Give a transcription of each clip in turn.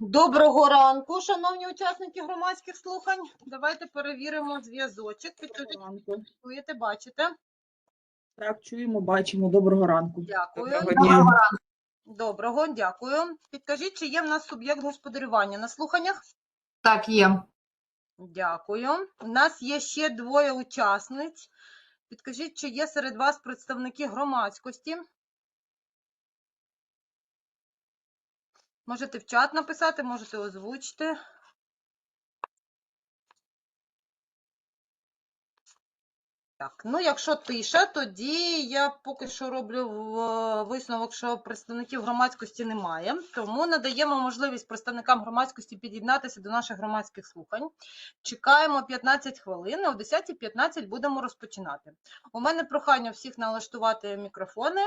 Доброго ранку, шановні учасники громадських слухань. Давайте перевіримо зв'язочок. Ранку. чуєте, бачите? Так, чуємо, бачимо. Доброго ранку. Дякую. Доброго дня. Доброго, дякую. Підкажіть, чи є в нас суб'єкт господарювання на слуханнях? Так, є. Дякую. У нас є ще двоє учасниць. Підкажіть, чи є серед вас представники громадськості? Можете в чат написати, можете озвучити. Так, ну якщо тиша, тоді я поки що роблю висновок, що представників громадськості немає. Тому надаємо можливість представникам громадськості під'єднатися до наших громадських слухань. Чекаємо 15 хвилин, о 10.15 будемо розпочинати. У мене прохання всіх налаштувати мікрофони,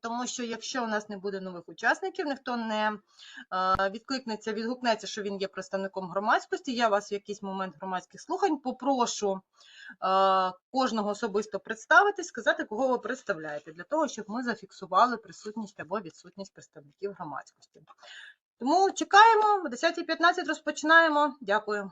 тому що якщо у нас не буде нових учасників, ніхто не е, відкликнеться, відгукнеться, що він є представником громадськості. Я вас в якийсь момент громадських слухань попрошу е, кожного особисто представитись, сказати, кого ви представляєте, для того, щоб ми зафіксували присутність або відсутність представників громадськості. Тому чекаємо, о 10.15 розпочинаємо. Дякую.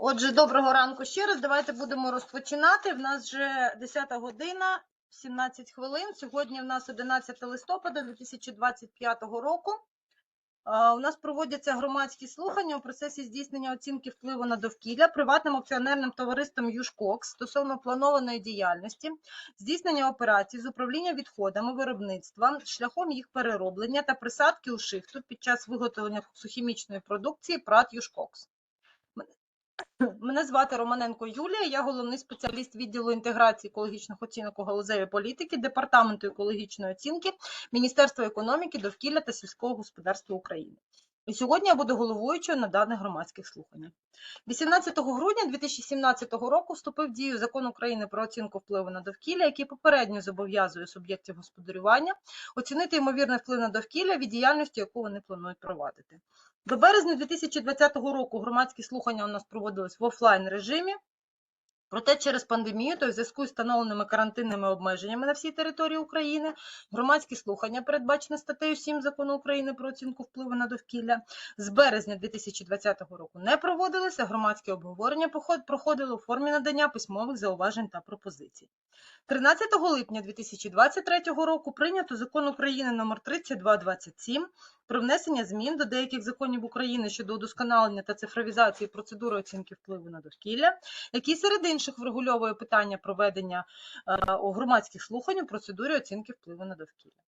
Отже, доброго ранку ще раз. Давайте будемо розпочинати. В нас вже 10 година, 17 хвилин. Сьогодні в нас 11 листопада 2025 року. У нас проводяться громадські слухання у процесі здійснення оцінки впливу на довкілля приватним акціонерним товариством «Южкокс» стосовно планованої діяльності, здійснення операцій з управління відходами виробництва шляхом їх перероблення та присадки у шихту під час виготовлення сухімічної продукції ПРАТ «Южкокс». Мене звати Романенко Юлія, я головний спеціаліст відділу інтеграції екологічних оцінок у галузеві політики Департаменту екологічної оцінки Міністерства економіки, довкілля та сільського господарства України. І сьогодні я буду головуючою на даних громадських слуханнях. 18 грудня 2017 року вступив в дію закон України про оцінку впливу на довкілля, який попередньо зобов'язує суб'єктів господарювання оцінити ймовірний вплив на довкілля від діяльності, яку вони планують провадити. До березня 2020 року громадські слухання у нас проводились в офлайн режимі. Проте через пандемію та в зв'язку з встановленими карантинними обмеженнями на всій території України громадські слухання, передбачені статтею 7 закону України про оцінку впливу на довкілля, з березня 2020 року не проводилися. Громадські обговорення проходили у формі надання письмових зауважень та пропозицій. 13 липня 2023 року прийнято закон України номер 3227 про внесення змін до деяких законів України щодо удосконалення та цифровізації процедури оцінки впливу на довкілля, який серед інших врегульовує питання проведення е, громадських слухань у процедурі оцінки впливу на довкілля.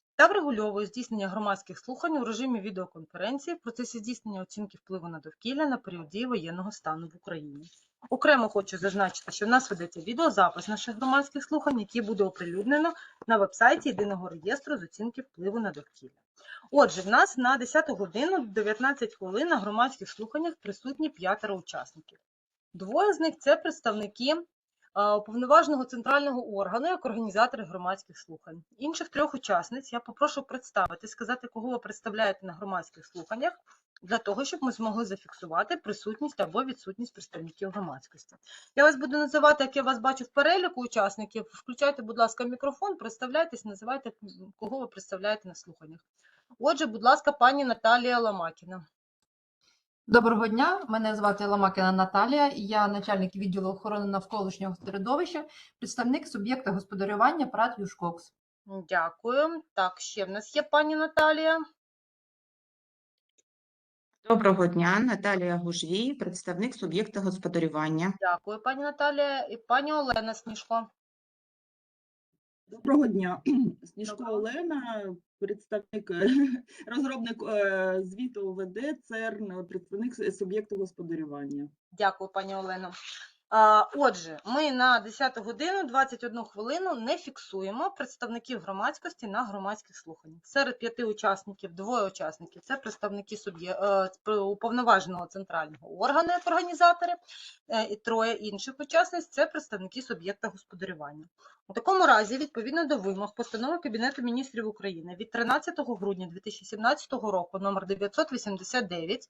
та врегульовує здійснення громадських слухань у режимі відеоконференції в процесі здійснення оцінки впливу на довкілля на період дії воєнного стану в Україні. Окремо хочу зазначити, що в нас ведеться відеозапис наших громадських слухань, який буде оприлюднено на вебсайті єдиного реєстру з оцінки впливу на довкілля. Отже, в нас на 10 годину 19 хвилин на громадських слуханнях присутні п'ятеро учасників. Двоє з них це представники уповноваженого центрального органу як організатори громадських слухань. Інших трьох учасниць я попрошу представити, сказати, кого ви представляєте на громадських слуханнях, для того, щоб ми змогли зафіксувати присутність або відсутність представників громадськості. Я вас буду називати, як я вас бачу в переліку учасників. Включайте, будь ласка, мікрофон, представляйтесь, називайте, кого ви представляєте на слуханнях. Отже, будь ласка, пані Наталія Ламакіна. Доброго дня, мене звати Ламакіна Наталія, я начальник відділу охорони навколишнього середовища, представник суб'єкта господарювання ПРАТ «Южкокс». Дякую. Так, ще в нас є пані Наталія. Доброго дня, Наталія Гужвій, представник суб'єкта господарювання. Дякую, пані Наталія. І пані Олена Сніжко. Доброго дня. Сніжко Олена, представник, е, розробник е, звіту ОВД, ЦЕРН, представник суб'єкту господарювання. Дякую, пані Олено. Отже, ми на 10 годину 21 хвилину не фіксуємо представників громадськості на громадських слуханнях. Серед п'яти учасників, двоє учасників це представники е, уповноваженого центрального органу як організатори, е, і троє інших учасниць це представники суб'єкта господарювання. У такому разі, відповідно до вимог постанови Кабінету міністрів України від 13 грудня 2017 року номер 989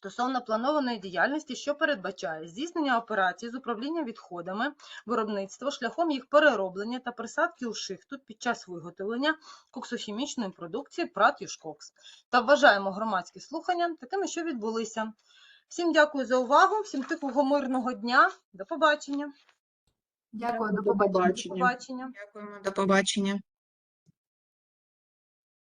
стосовно планованої діяльності, що передбачає здійснення операцій з управління відходами, виробництва шляхом їх перероблення та присадки у шихту під час виготовлення коксохімічної продукції ПРАТ «Южкокс». Та вважаємо громадські слухання такими, що відбулися. Всім дякую за увагу, всім тихого мирного дня. До побачення. Дякую, до До побачення. До побачення. побачення. Дякуємо, до побачення.